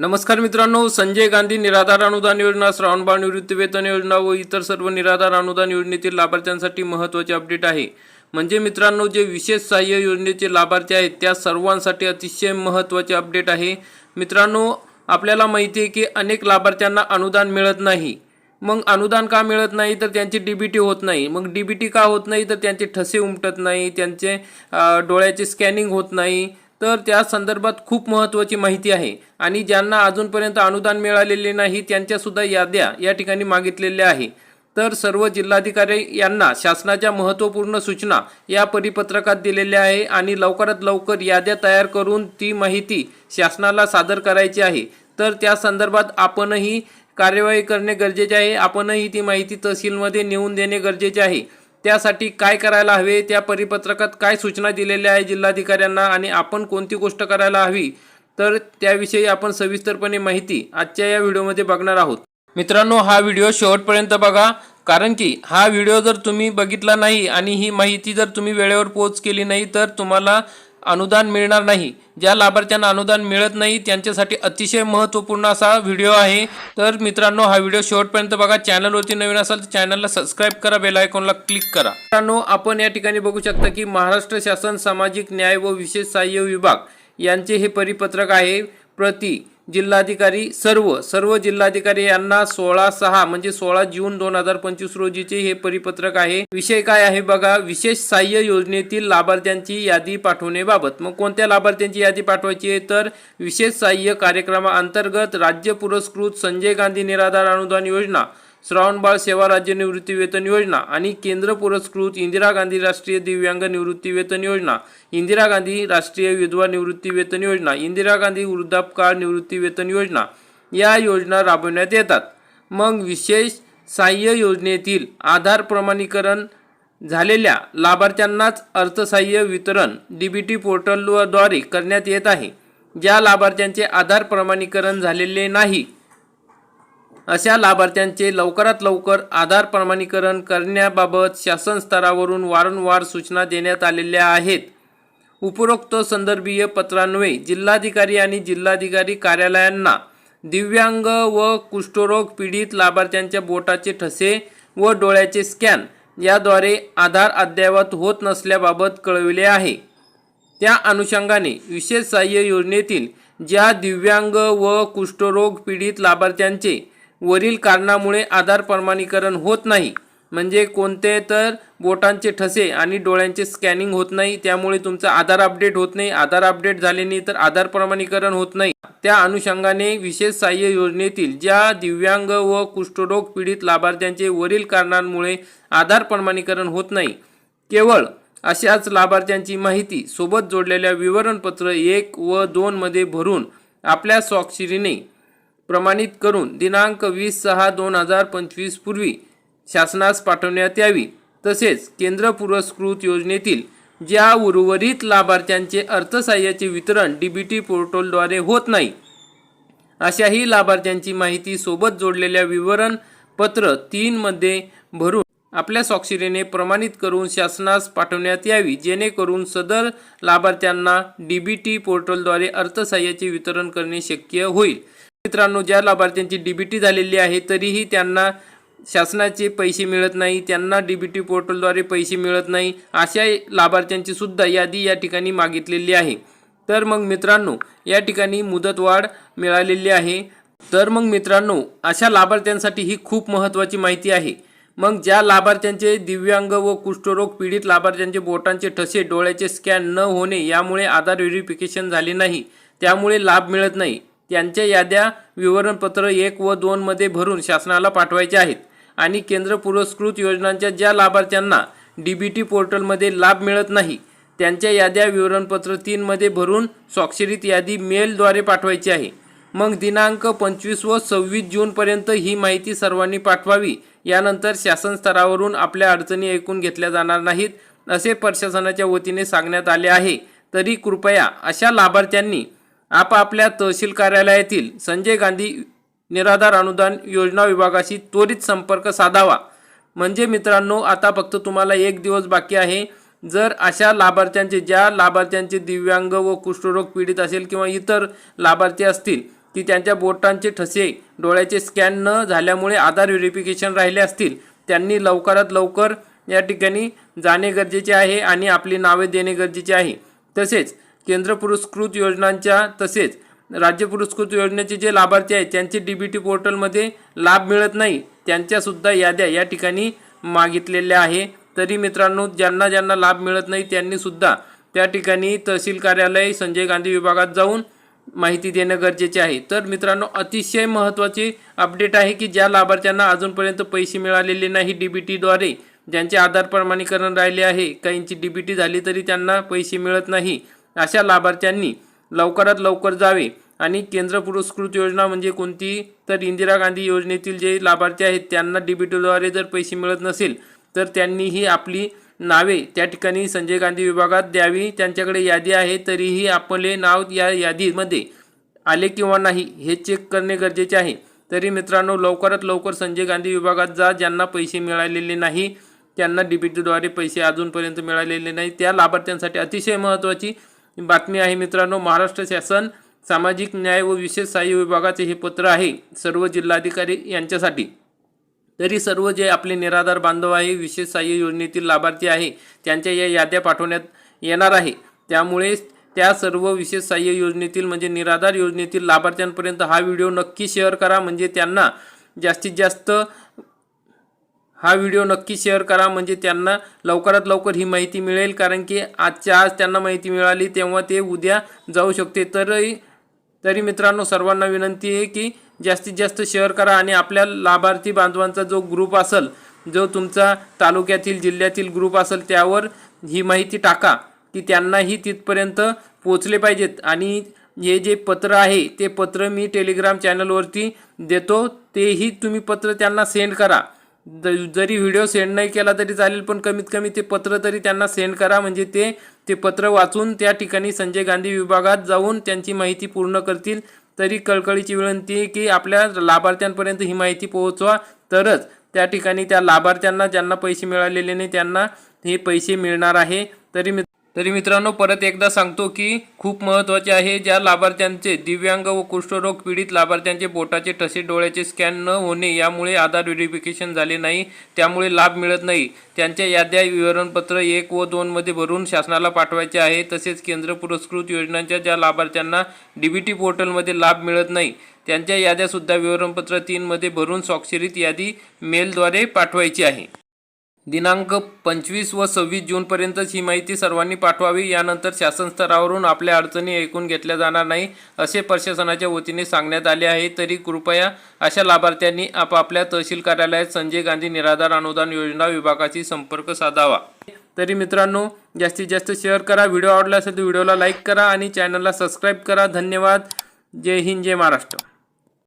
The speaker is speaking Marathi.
नमस्कार मित्रांनो संजय गांधी निराधार अनुदान योजना श्रावणबाळ निवृत्ती वेतन योजना व इतर सर्व निराधार अनुदान योजनेतील लाभार्थ्यांसाठी महत्त्वाचे अपडेट आहे. म्हणजे मित्रांनो जे विशेष सहाय्य योजनेचे लाभार्थी आहेत त्या सर्वांसाठी अतिशय महत्त्वाचे अपडेट आहे. मित्रांनो आपल्याला माहिती आहे की अनेक लाभार्थ्यांना अनुदान मिळत नाही. मग अनुदान का मिळत नाही? तर त्यांची डी बी टी होत नाही. मग डी बी टी का होत नाही? तर त्यांचे ठसे उमटत नाही त्यांचे डोळ्याचे स्कॅनिंग होत नाही. तर त्या संदर्भात खूप महत्त्वाची माहिती आहे. आणि ज्यांना अजूनपर्यंत अनुदान मिळालेले नाही त्यांच्यासुद्धा याद्या या ठिकाणी मागितलेल्या आहे. तर सर्व जिल्हाधिकारी यांना शासनाच्या महत्त्वपूर्ण सूचना या परिपत्रकात दिलेल्या आहे आणि लवकरात लवकर याद्या तयार करून ती माहिती शासनाला सादर करायची आहे. तर त्या संदर्भात आपणही कार्यवाही करणे गरजेचे आहे. आपणही ती माहिती तहसीलमध्ये नेऊन देणे गरजेचे आहे. त्यासाठी काय करायला हवे त्या परिपत्रकात काय सूचना दिलेल्या आहे जिल्हाधिकाऱ्यांना आणि आपण कोणती गोष्ट करायला हवी तर त्याविषयी आपण सविस्तरपणे माहिती आजच्या या व्हिडिओमध्ये बघणार आहोत. मित्रांनो हा व्हिडिओ शेवटपर्यंत बघा कारण की हा व्हिडिओ जर तुम्ही बघितला नाही आणि ही माहिती जर तुम्ही वेळेवर पोच केली नाही तर तुम्हाला अनुदान मिळणार नाही. ज्या लाभार्थ्यांना अनुदान मिळत नाही त्यांच्यासाठी अतिशय महत्त्वपूर्ण असा व्हिडिओ आहे. तर मित्रांनो हा व्हिडिओ शेवटपर्यंत बघा. चॅनलवरती नवीन असाल तर चॅनलला सबस्क्राईब करा. बेल आयकॉनला क्लिक करा. मित्रांनो आपण या ठिकाणी बघू शकता की महाराष्ट्र शासन सामाजिक न्याय व विशेष सहाय्य विभाग यांचे हे परिपत्रक आहे. प्रति जिल्हाधिकारी सर्व सर्व जिल्हाधिकारी यांना सोळा सहा म्हणजे सोळा जून दोन हजार पंचवीस रोजीचे हे परिपत्रक आहे. विषय काय आहे बघा विशेष सहाय्य योजनेतील लाभार्थ्यांची यादी पाठवण्याबाबत. मग कोणत्या लाभार्थ्यांची यादी पाठवायची आहे? तर विशेष सहाय्य कार्यक्रमाअंतर्गत राज्य पुरस्कृत संजय गांधी निराधार अनुदान योजना श्रावणबाळ सेवा राज्य निवृत्ती वेतन योजना आणि केंद्र पुरस्कृत इंदिरा गांधी राष्ट्रीय दिव्यांग निवृत्ती वेतन योजना इंदिरा गांधी राष्ट्रीय विधवा निवृत्ती वेतन योजना इंदिरा गांधी वृद्धापकाळ निवृत्ती वेतन योजना या योजना राबवण्यात येतात. मग विशेष सहाय्य योजनेतील आधार प्रमाणीकरण झालेल्या लाभार्थ्यांनाच अर्थसहाय्य वितरण डी बी टी पोर्टलद्वारे करण्यात येत आहे. ज्या लाभार्थ्यांचे आधार प्रमाणीकरण झालेले नाही अशा लाभार्थ्यांचे लवकरात लवकर आधार प्रमाणीकरण करण्याबाबत शासन स्तरावरून वारंवार सूचना देण्यात आलेल्या आहेत. उपरोक्त संदर्भीय पत्रान्वये जिल्हाधिकारी आणि जिल्हाधिकारी कार्यालयांना दिव्यांग व कुष्ठरोग पीडित लाभार्थ्यांच्या बोटाचे ठसे व डोळ्याचे स्कॅन याद्वारे आधार अद्ययावत होत नसल्याबाबत कळविले आहे. त्या अनुषंगाने विशेष सहाय्य योजनेतील ज्या दिव्यांग व कुष्ठरोग पीडित लाभार्थ्यांचे वरील कारणामुळे आधार प्रमाणीकरण होत नाही. म्हणजे कोणते तर बोटांचे ठसे आणि डोळ्यांचे स्कॅनिंग होत नाही त्यामुळे तुमचा आधार अपडेट होत नाही. आधार अपडेट झाले नाही तर आधार प्रमाणीकरण होत नाही. त्या अनुषंगाने विशेष सहाय्य योजनेतील ज्या दिव्यांग व कुष्ठरोग पीडित लाभार्थ्यांचे वरील कारणांमुळे आधार प्रमाणीकरण होत नाही केवळ अशाच लाभार्थ्यांची माहिती सोबत जोडलेल्या विवरणपत्र एक व दोनमध्ये भरून आपल्या स्वाक्षरीने प्रमाणित करून दिनांक वीस सहा दोन हजार पंचवीस पूर्वी शासनास पाठवण्यात यावी. तसेच केंद्र पुरस्कृत योजनेतील ज्या उर्वरित लाभार्थ्यांचे अर्थसहाय्याचे वितरण डी बी टी पोर्टलद्वारे होत नाही अशाही लाभार्थ्यांची माहिती सोबत जोडलेल्या विवरण पत्र भरून आपल्या स्वाक्षरीने प्रमाणित करून शासनास पाठवण्यात यावी. जेणेकरून सदर लाभार्थ्यांना डी बी टी पोर्टलद्वारे अर्थसहाय्याचे वितरण करणे शक्य होईल. मित्रांनो ज्या लाभार्थ्यांची डीबीटी झालेली आहे तरीही त्यांना शासनाचे पैसे मिळत नाही त्यांना डीबीटी पोर्टलद्वारे पैसे मिळत नाही अशा लाभार्थ्यांची सुद्धा यादी या ठिकाणी मागितलेली आहे. तर मग मित्रांनो या ठिकाणी मुदतवाढ मिळालेली आहे. तर मग मित्रांनो अशा लाभार्थ्यांसाठी ही खूप महत्त्वाची माहिती आहे. मग ज्या लाभार्थ्यांचे दिव्यांग व कुष्ठरोग पीडित लाभार्थ्यांचे बोटांचे ठसे डोळ्याचे स्कॅन न होणे यामुळे आधार व्हेरिफिकेशन झाले नाही त्यामुळे लाभ मिळत नाही. त्यांच्या याद्या विवरणपत्र एक व दोनमध्ये भरून शासनाला पाठवायचे आहेत. आणि केंद्र पुरस्कृत योजनांच्या ज्या लाभार्थ्यांना डीबीटी पोर्टलमध्ये लाभ मिळत नाही त्यांच्या याद्या विवरणपत्र तीनमध्ये भरून स्वाक्षरित यादी मेलद्वारे पाठवायची आहे. मग दिनांक पंचवीस व सव्वीस जूनपर्यंत ही माहिती सर्वांनी पाठवावी यानंतर शासन स्तरावरून आपल्या अडचणी ऐकून घेतल्या जाणार नाहीत असे प्रशासनाच्या वतीने सांगण्यात आले आहे. तरी कृपया अशा लाभार्थ्यांनी आपापल्या तहसील कार्यालयातील संजय गांधी निराधार अनुदान योजना विभागाशी त्वरित संपर्क साधावा. म्हणजे मित्रांनो आता फक्त तुम्हाला एक दिवस बाकी आहे. जर अशा लाभार्थ्यांचे ज्या लाभार्थ्यांचे दिव्यांग व कुष्ठरोग पीडित असेल किंवा इतर लाभार्थी असतील की त्यांच्या बोटांचे ठसे डोळ्याचे स्कॅन न झाल्यामुळे आधार व्हेरिफिकेशन राहिले असतील त्यांनी लवकरात लवकर या ठिकाणी जाणे गरजेचे आहे आणि आपली नावे देणे गरजेचे आहे. तसेच केंद्र पुरस्कृत योजनांच्या तसेच राज्य पुरस्कृत योजनेचे जे लाभार्थी आहेत त्यांचे डी बी टी पोर्टलमध्ये लाभ मिळत नाही त्यांच्यासुद्धा याद्या या ठिकाणी मागितलेल्या आहे. तरी मित्रांनो ज्यांना ज्यांना लाभ मिळत नाही त्यांनीसुद्धा त्या ठिकाणी तहसील कार्यालय संजय गांधी विभागात जाऊन माहिती देणं गरजेचे आहे. तर मित्रांनो अतिशय महत्त्वाची अपडेट आहे की ज्या लाभार्थ्यांना अजूनपर्यंत पैसे मिळालेले नाही डी बी टीद्वारे ज्यांचे आधार प्रमाणीकरण राहिले आहे काहींची डी बी टी झाली तरी त्यांना पैसे मिळत नाही. अशा लाभार्थ्यांनी लवकरात लवकर जावे आणि केंद्र पुरस्कृत योजना म्हणजे कोणती? तर इंदिरा गांधी योजनेतील जे लाभार्थी आहेत त्यांना डीबीटीद्वारे जर पैसे मिळत नसेल तर त्यांनीही आपली नावे त्या ठिकाणी संजय गांधी विभागात द्यावी. त्यांच्याकडे यादी आहे तरीही आपले नाव या यादीमध्ये आले किंवा नाही हे चेक करणे गरजेचे आहे. तरी मित्रांनो लवकरात लवकर संजय गांधी विभागात जा ज्यांना पैसे मिळालेले नाही. त्यांना डीबीटीद्वारे पैसे अजूनपर्यंत मिळालेले नाही. त्या लाभार्थ्यांसाठी अतिशय महत्त्वाची बातमी आहे मित्रांनो. महाराष्ट्र शासन सामाजिक न्याय व विशेष सहाय्य विभागाचे हे पत्र आहे सर्व जिल्हाधिकारी यांच्यासाठी. तरी सर्व जे आपले निराधार बांधव आहे विशेष सहाय्य योजनेतील लाभार्थी आहे त्यांच्या या याद्या पाठवण्यात येणार आहे. त्यामुळे त्या सर्व विशेष सहाय्य योजनेतील म्हणजे निराधार योजनेतील लाभार्थ्यांपर्यंत हा व्हिडिओ नक्की शेअर करा. म्हणजे त्यांना जास्तीत जास्त हा व्हिडिओ नक्की शेअर करा म्हणजे त्यांना लवकरात लवकर ही माहिती मिळेल कारण की आजच्या आज त्यांना माहिती मिळाली तेव्हा ते उद्या जाऊ शकते. तरी तरी मित्रांनो सर्वांना विनंती आहे की जास्तीत जास्त शेअर करा आणि आपल्या लाभार्थी बांधवांचा जो ग्रुप असेल जो तुमचा तालुक्यातील जिल्ह्यातील ग्रुप असेल त्यावर ही माहिती टाका की त्यांनाही तिथपर्यंत पोचले पाहिजेत. आणि हे जे पत्र आहे ते पत्र मी टेलिग्राम चॅनलवरती देतो तेही तुम्ही पत्र त्यांना सेंड करा. जरी व्हिडिओ सेंड नाही केला तरी चालेल पण कमीत कमी ते पत्र तरी त्यांना सेंड करा. म्हणजे ते ते पत्र वाचून त्या ठिकाणी संजय गांधी विभागात जाऊन त्यांची माहिती पूर्ण करतील. तरी कळकळीची विनंती आहे की आपल्या लाभार्थ्यांपर्यंत ही माहिती पोहोचवा. तरच त्या ठिकाणी त्या लाभार्थ्यांना ज्यांना पैसे मिळालेले नाही त्यांना हे पैसे मिळणार आहे. तरी तरी मित्रांनो परत एकदा सांगतो की खूप महत्त्वाचे आहे ज्या लाभार्थ्यांचे दिव्यांग व कुष्ठरोग पीडित लाभार्थ्यांचे बोटाचे ठसे डोळ्याचे स्कॅन न होणे यामुळे आधार व्हेरिफिकेशन झाले नाही त्यामुळे लाभ मिळत नाही. त्यांच्या याद्या विवरणपत्र एक व दोनमध्ये भरून शासनाला पाठवायचे आहे. तसेच केंद्र पुरस्कृत योजनांच्या ज्या लाभार्थ्यांना डी बी टी पोर्टलमध्ये लाभ मिळत नाही त्यांच्या याद्यासुद्धा विवरणपत्र तीनमध्ये भरून स्वाक्षरित यादी मेलद्वारे पाठवायची आहे. दिनांक पंचवीस व सव्वीस जूनपर्यंतच ही माहिती सर्वांनी पाठवावी. यानंतर शासन स्तरावरून आपल्या अडचणी ऐकून घेतल्या जाणार नाही असे प्रशासनाच्या वतीने सांगण्यात आले आहे. तरी कृपया अशा लाभार्थ्यांनी आपापल्या तहसील कार्यालयात संजय गांधी निराधार अनुदान योजना विभागाशी संपर्क साधावा. तरी मित्रांनो जास्तीत जास्त शेअर करा. व्हिडिओ आवडला असेल तर व्हिडिओला लाईक करा आणि चॅनलला सबस्क्राईब करा. धन्यवाद. जय हिंद जय महाराष्ट्र.